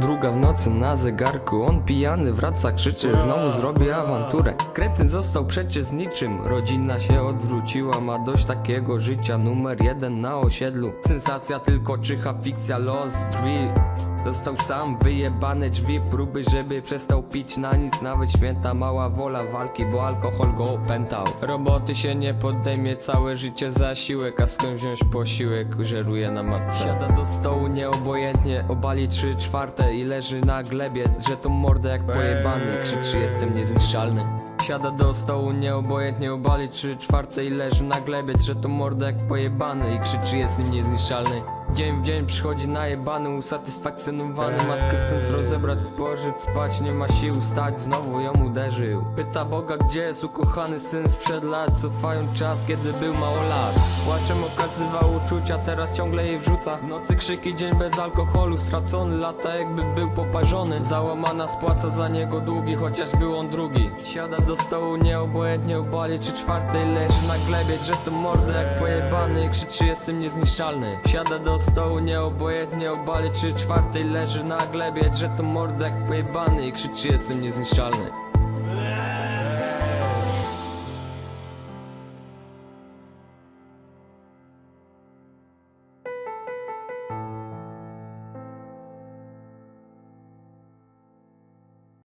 Druga w nocy na zegarku On pijany wraca, krzyczy Znowu zrobi awanturę. Kretyn został przecież niczym Rodzina się odwróciła Ma dość takiego życia Numer jeden na osiedlu. Sensacja tylko czyha Fikcja los drzwi Dostał sam wyjebane drzwi Próby żeby przestał pić na nic. Nawet święta mała wola walki Bo alkohol go opętał. Roboty się nie podejmie Całe życie zasiłek A skąd wziąć posiłek Żeruje na matce. Siada do stołu nieobojętnie Obali trzy czwarte i leży na glebie Że tą mordę jak pojebany Krzyczy jestem niezniszczalny. Siada do stołu nieobojętnie Obali trzy czwarte i leży na glebie Że tą mordę jak pojebany I krzyczy jestem niezniszczalny Dzień w dzień przychodzi najebany, usatysfakcjonowany. Matkę chcąc rozebrać, pożyć, spać Nie ma sił stać, znowu ją uderzył. Pyta Boga, gdzie jest ukochany syn sprzed lat? Cofają czas, kiedy był mało lat. Płaczem okazywał uczucia, teraz ciągle jej wrzuca. W nocy krzyki, dzień bez alkoholu Stracony, lata jakby był poparzony. Załamana spłaca za niego długi, chociaż był on drugi. Siada do stołu, nieobojętnie obali Czy czwartej leży na glebie, drze to mordę jak pojebany krzyczy jestem niezniszczalny. Siada do stołu, nieobojętnie obali Czy czwartej leży na glebie, drze to mordę jak pojebany I krzyczy jestem niezniszczalny